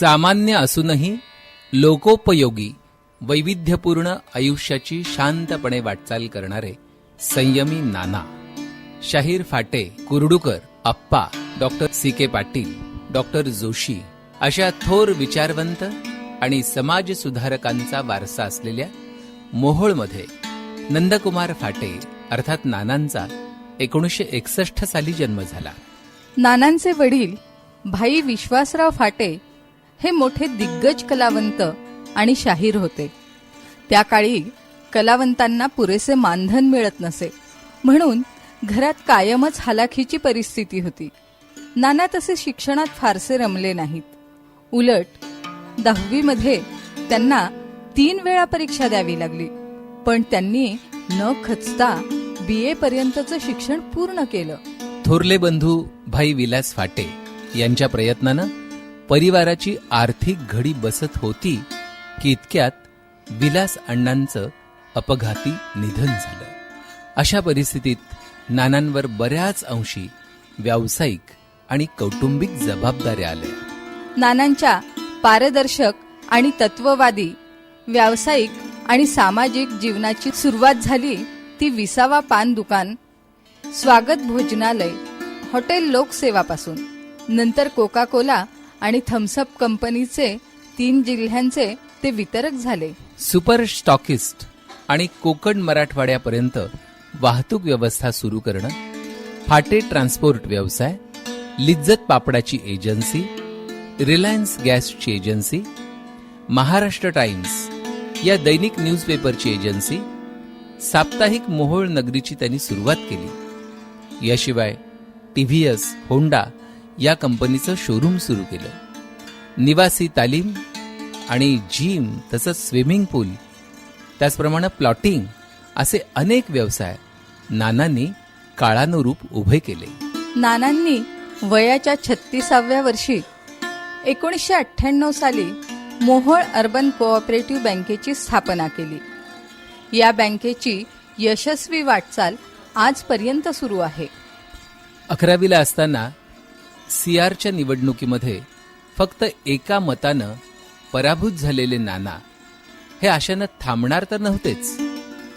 सामान्य असूनही लोकोपयोगी वैविध्यपूर्ण आयुष्याची शांतपणे वाटचाल करणारे संयमी Nana Shahir Fate Kurdukar Appa doctor C K Patil doctor Joshi अशा थोर विचारवंत आणि समाज सुधारकांचा वारसा असलेल्या मोहोळमध्ये नंदकुमार फाटे अर्थात नानांचा एकोणीसशे एकसष्ट साली जन्म झाला. नानांचे वडील भाई विश्वासराव फाटे हे मोठे दिग्गज कलावंत आणि शाहीर होते. त्या काळी कलावंतांना पुरेसे मानधन मिळत नसे. म्हणून घरात कायमच हालाखीची परिस्थिती होती. नाना तसे शिक्षणात फारसे रमले नाहीत. उलट दहावीमध्ये त्यांना तीन वेळा परीक्षा द्यावी लागली. पण त्यांनी न खचता बी ए पर्यंतचं शिक्षण पूर्ण केलं. थोरले बंधू भाई विलास फाटे यांच्या प्रयत्नानं परिवाराची आर्थिक घडी बसत होती की इतक्यात विलास अण्णांचं अपघाती निधन झालं. अशा परिस्थितीत नानांवर बऱ्याच अंशी व्यावसायिक आणि कौटुंबिक जबाबदाऱ्या आल्या. नानांच्या पारदर्शक आणि तत्ववादी व्यावसायिक आणि सामाजिक जीवनाची सुरुवात झाली ती विसावा पान दुकान स्वागत भोजनालय हॉटेल लोकसेवापासून. नंतर कोका कोला आणि थम्सअप कंपनीचे तीन जिल्ह्यांचे ते वितरक झाले. सुपर स्टॉकिस्ट आणि कोकण मराठवाड्यापर्यंत वाहतूक व्यवस्था सुरू करणं फाटे ट्रान्सपोर्ट व्यवसाय लिज्जत पापडाची एजन्सी रिलायन्स गॅसची एजन्सी महाराष्ट्र टाइम्स या दैनिक न्यूजपेपरची एजन्सी साप्ताहिक मोहोळ नगरीची त्यांनी सुरुवात केली. याशिवाय टी व्ही एस होंडा या कंपनीचं शोरूम सुरू केलं. निवासी तालीम आणि जिम तसंच स्विमिंग पूल त्याचप्रमाणे प्लॉटिंग असे अनेक व्यवसाय नानांनी काळानुरूप उभे केले. नानांनी वयाच्या छत्तीसाव्या वर्षी एकोणीसशे अठ्ठ्याण्णव साली मोहोळ अर्बन कोऑपरेटिव्ह बँकेची स्थापना केली. या बँकेची यशस्वी वाटचाल आजपर्यंत सुरू आहे. अकरावीला असताना सीआरच्या निवडणुकीमध्ये फक्त एका मतानं पराभूत झालेले नाना हे आशानं थांबणार तर नव्हतेच.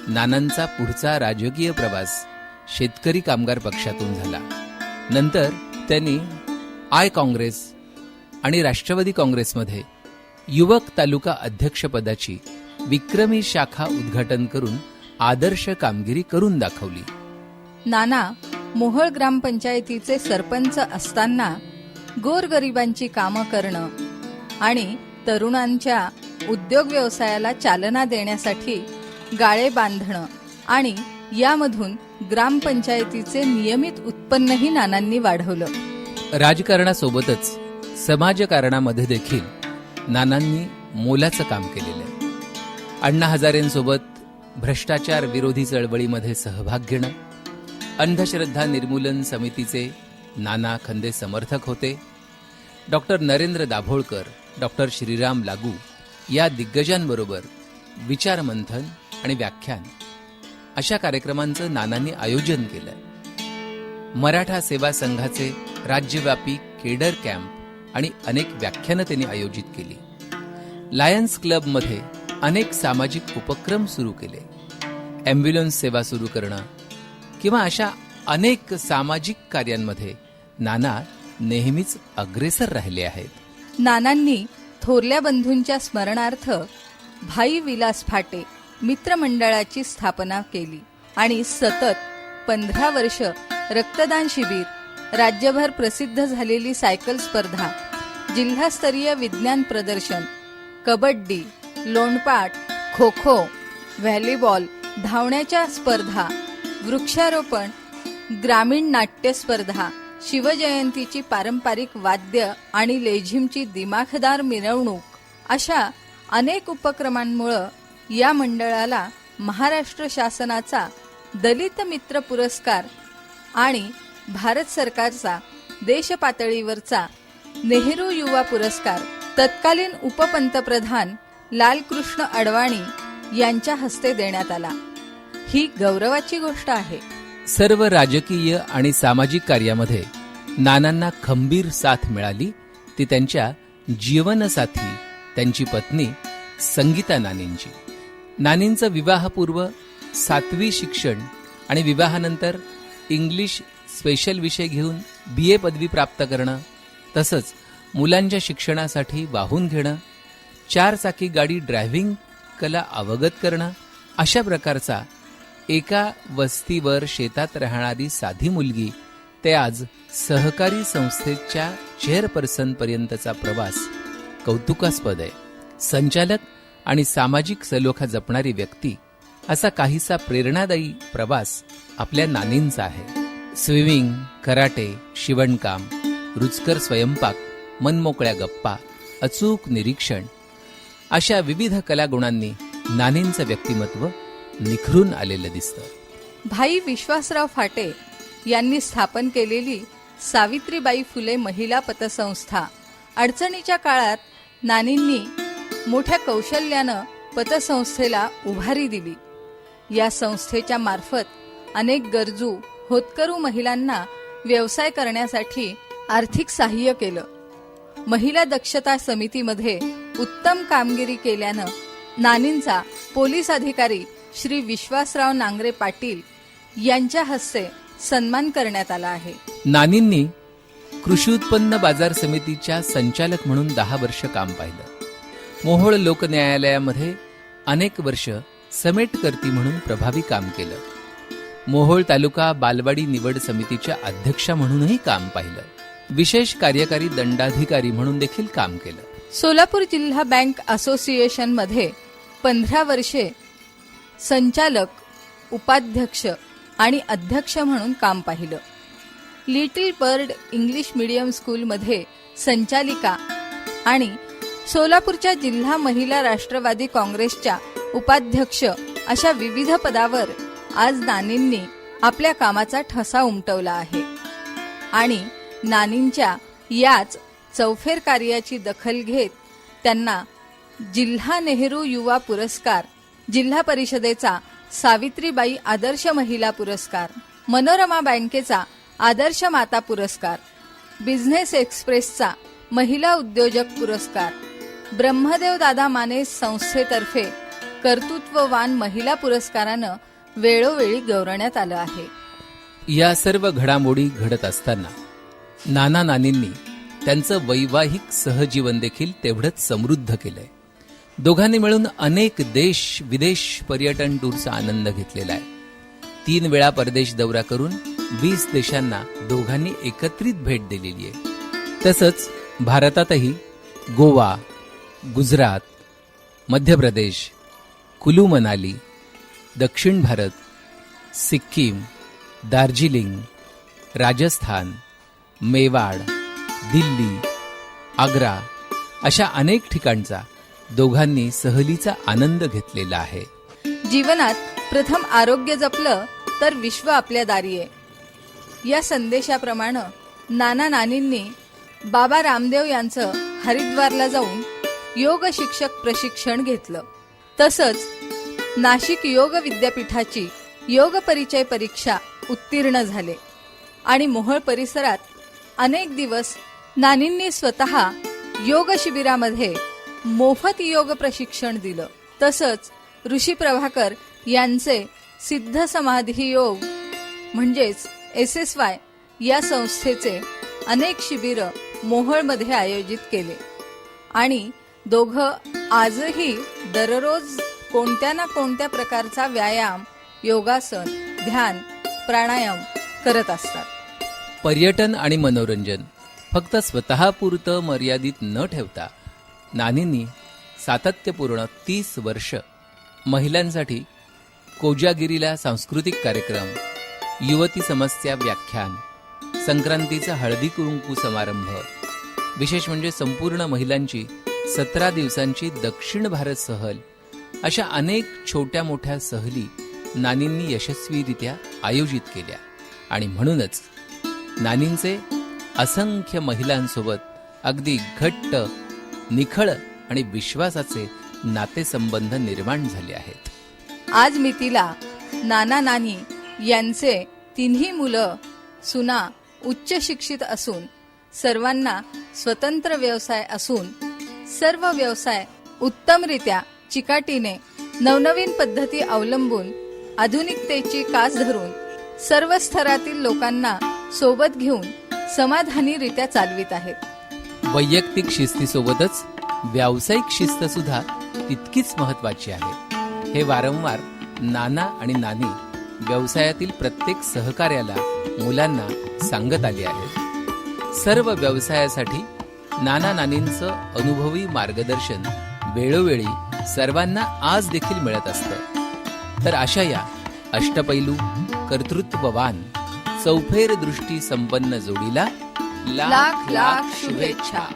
नानांचा पुढचा राजकीय प्रवास शेतकरी कामगार पक्षातून झाला. नंतर त्यांनी आय काँग्रेस आणि राष्ट्रवादी काँग्रेसमध्ये युवक तालुका अध्यक्षपदाची विक्रमी शाखा उद्घाटन करून आदर्श कामगिरी करून दाखवली. नाना मोहळ ग्रामपंचायतीचे सरपंच असताना गोरगरिबांची कामं करणं आणि तरुणांच्या उद्योग व्यवसायाला चालना देण्यासाठी गाळे बांधणं आणि यामधून ग्रामपंचायतीचे नियमित उत्पन्नही नानांनी वाढवलं. राजकारणासोबतच समाजकारणामध्ये देखील नानांनी मोलाचं काम केलेलं आहे. अण्णा हजारेंसोबत भ्रष्टाचार विरोधी चळवळीमध्ये सहभाग घेणं अंधश्रद्धा निर्मूलन समितीचे नाना खंदे समर्थक होते. डॉक्टर नरेंद्र दाभोळकर डॉक्टर श्रीराम लागू या दिग्गजांबरोबर विचारमंथन आणि व्याख्यान. अशा कार्यक्रमांचं नानांनी आयोजन केलं. मराठा सेवा संघाचे राज्यव्यापी केडर कॅम्प आणि अनेक व्याख्यानं त्यांनी आयोजित केली. लायन्स क्लबमध्ये अनेक सामाजिक उपक्रम सुरू केले. ॲम्ब्युलन्स सेवा सुरू करणं किंवा अशा अनेक सामाजिक कार्यांमध्ये नाना नेहमीच अग्रेसर राहिले आहेत. नानांनी थोरल्या बंधूंच्या स्मरणार्थ भाई विलास फाटे मित्रमंडळाची स्थापना केली आणि सतत पंधरा वर्ष रक्तदान शिबिर राज्यभर प्रसिद्ध झालेली सायकल स्पर्धा जिल्हास्तरीय विज्ञान प्रदर्शन कबड्डी लोणपाट खो खो व्हॉलीबॉल धावण्याच्या स्पर्धा वृक्षारोपण ग्रामीण नाट्य स्पर्धा शिवजयंतीची पारंपरिक वाद्य आणि लेझिमची दिमाखदार मिरवणूक अशा अनेक उपक्रमांमुळं या मंडळाला महाराष्ट्र शासनाचा दलित मित्र पुरस्कार आणि भारत सरकारचा देशपातळीवरचा नेहरू युवा पुरस्कार तत्कालीन उपपंतप्रधान लालकृष्ण अडवाणी यांच्या हस्ते देण्यात आला. ही गौरवाची गोष्ट आहे. सर्व राजकीय आणि सामाजिक कार्यामध्ये नानांना खंबीर साथ मिळाली ती त्यांच्या जीवनसाथी त्यांची पत्नी संगीता नानींची. नानींचं विवाहपूर्व सातवी शिक्षण आणि विवाहानंतर इंग्लिश स्पेशल विषय घेऊन बी ए पदवी प्राप्त करणं तसंच मुलांच्या शिक्षणासाठी वाहून घेणं चार चाकी गाडी ड्रायव्हिंग कला अवगत करणं अशा प्रकारचा एका वस्तीवर शेतात राहणारी साधी मुलगी ते आज सहकारी संस्थेच्या चेअरपर्सन पर्यंतचा प्रवास कौतुकास्पद आहे. संचालक आणि सामाजिक सलोखा जपणारी व्यक्ती असा काहीसा प्रेरणादायी प्रवास आपल्या नानींचा आहे. स्विमिंग कराटे शिवणकाम रुचकर स्वयंपाक मनमोकळ्या गप्पा अचूक निरीक्षण अशा विविध कलागुणांनी नानींचं व्यक्तिमत्व निखरून आलेलं दिसतं. भाई विश्वासराव फाटे यांनी स्थापन केलेली सावित्रीबाई फुले महिला पतसंस्था. अडचणीच्या काळात नानींनी मोठ्या कौशल्यानं पतसंस्थेला उभारी दिली. या संस्थेच्या मार्फत अनेक गरजू होतकरू महिलांना व्यवसाय करण्यासाठी आर्थिक सहाय्य केलं. महिला दक्षता समितीमध्ये उत्तम कामगिरी केल्यानं नानींचा पोलीस अधिकारी श्री विश्वासराव नांगरे पाटील यांच्या हस्ते सन्मान करण्यात आला आहे. नानींनी कृषी उत्पन्न बाजार समितीच्या संचालक म्हणून दहा वर्ष काम पाहिलं. मोहोळ लोक न्यायालयामध्ये अनेक वर्ष समेटकर्ती म्हणून प्रभावी काम केलं. मोहोळ तालुका बालवाडी निवड समितीच्या अध्यक्षा म्हणूनही काम पाहिलं. विशेष कार्यकारी दंडाधिकारी म्हणून देखील काम केलं. सोलापूर जिल्हा बँक असोसिएशनमध्ये पंधरा वर्षे संचालक उपाध्यक्ष आणि अध्यक्ष म्हणून काम पाहिलं. लिटिल बर्ड इंग्लिश मीडियम स्कूलमध्ये संचालिका आणि सोलापूरच्या जिल्हा महिला राष्ट्रवादी काँग्रेसच्या उपाध्यक्ष अशा विविध पदावर आज नानींनी आपल्या कामाचा ठसा उमटवला आहे. आणि नानींच्या याच चौफेर कार्याची दखल घेत त्यांना जिल्हा नेहरू युवा पुरस्कार जिल्हा परिषदेचा सावित्रीबाई आदर्श महिला पुरस्कार मनोरमा बँकेचा आदर्श माता पुरस्कार बिझनेस एक्सप्रेसचा महिला उद्योजक पुरस्कार ब्रह्मदेव दादा माने संस्थेतर्फे कर्तृत्ववान महिला पुरस्कारानं वेळोवेळी गौरवण्यात आलं आहे. या सर्व घडामोडी घडत असताना नाना नानींनी त्यांचं वैवाहिक सहजीवन देखील तेवढंच समृद्ध केलंय. दोघांनी मिळून अनेक देश विदेश पर्यटन टूरचा आनंद घेतलेला आहे. तीन वेळा परदेश दौरा करून वीस देशांना दोघांनी एकत्रित भेट दिलेली आहे. तसंच भारतातही गोवा गुजरात मध्य प्रदेश कुलू मनाली दक्षिण भारत सिक्कीम दार्जिलिंग राजस्थान मेवाड दिल्ली आग्रा अशा अनेक ठिकाणचा दोघांनी सहलीचा आनंद घेतलेला आहे. जीवनात प्रथम आरोग्य जपलं तर विश्व आपल्या दारी आहे. या संदेशाप्रमाणे नाना नानींनी बाबा रामदेव यांचं हरिद्वारला जाऊन योग शिक्षक प्रशिक्षण घेतलं. तसंच नाशिक योग विद्यापीठाची योग परिचय परीक्षा उत्तीर्ण झाले. आणि मोहळ परिसरात अनेक दिवस नानींनी स्वतः योग शिबिरामध्ये मोफत योग प्रशिक्षण दिलं. तसंच ऋषी प्रभाकर यांचे सिद्ध समाधी योग म्हणजेच एस एस वाय या संस्थेचे अनेक शिबिर मोहोळमध्ये आयोजित केले. आणि दोघं आजही दररोज कोणत्या ना कोणत्या प्रकारचा व्यायाम योगासन ध्यान प्राणायाम करत असतात. पर्यटन आणि मनोरंजन. फक्त स्वतःपुरतं मर्यादित न ठेवता नानींनी सातत्यपूर्ण तीस वर्ष महिलांसाठी कोजागिरीला सांस्कृतिक कार्यक्रम युवती समस्या व्याख्यान संक्रांतीचा हळदी कुंकू समारंभ विशेष म्हणजे संपूर्ण महिलांची सतरा दिवसांची दक्षिण भारत सहल अशा अनेक छोट्या मोठ्या सहली नानींनी यशस्वीरित्या आयोजित केल्या. आणि म्हणूनच नानींचे असंख्य महिलांसोबत अगदी घट्ट निखळ आणि विश्वासाचे नातेसंबंध निर्माण झाले आहेत. आज मितीला नाना नानी यांचे तिन्ही मुलं सुना उच्च शिक्षित असून सर्वांना स्वतंत्र व्यवसाय असून सर्व व्यवसाय उत्तमरित्या चिकाटीने नवनवीन पद्धती अवलंबून आधुनिकतेची कास धरून सर्व स्तरातील लोकांना सोबत घेऊन समाधानीरित्या चालवित आहेत. वैयक्तिक शिस्तीसोबतच व्यावसायिक शिस्त सुद्धा तितकीच महत्वाची आहे. हे वारंवार नाना आणि नानी व्यवसायातील प्रत्येक सहकार्याला मुलांना सांगत आले आहेत. सर्व व्यवसायासाठी नाना नानींचं अनुभवी मार्गदर्शन वेळोवेळी सर्वांना आज देखील मिळत असतं. तर अशा या अष्टपैलू कर्तृत्ववान चौफेर दृष्टी संपन्न जोडीला लाख लाख शुभेच्छा.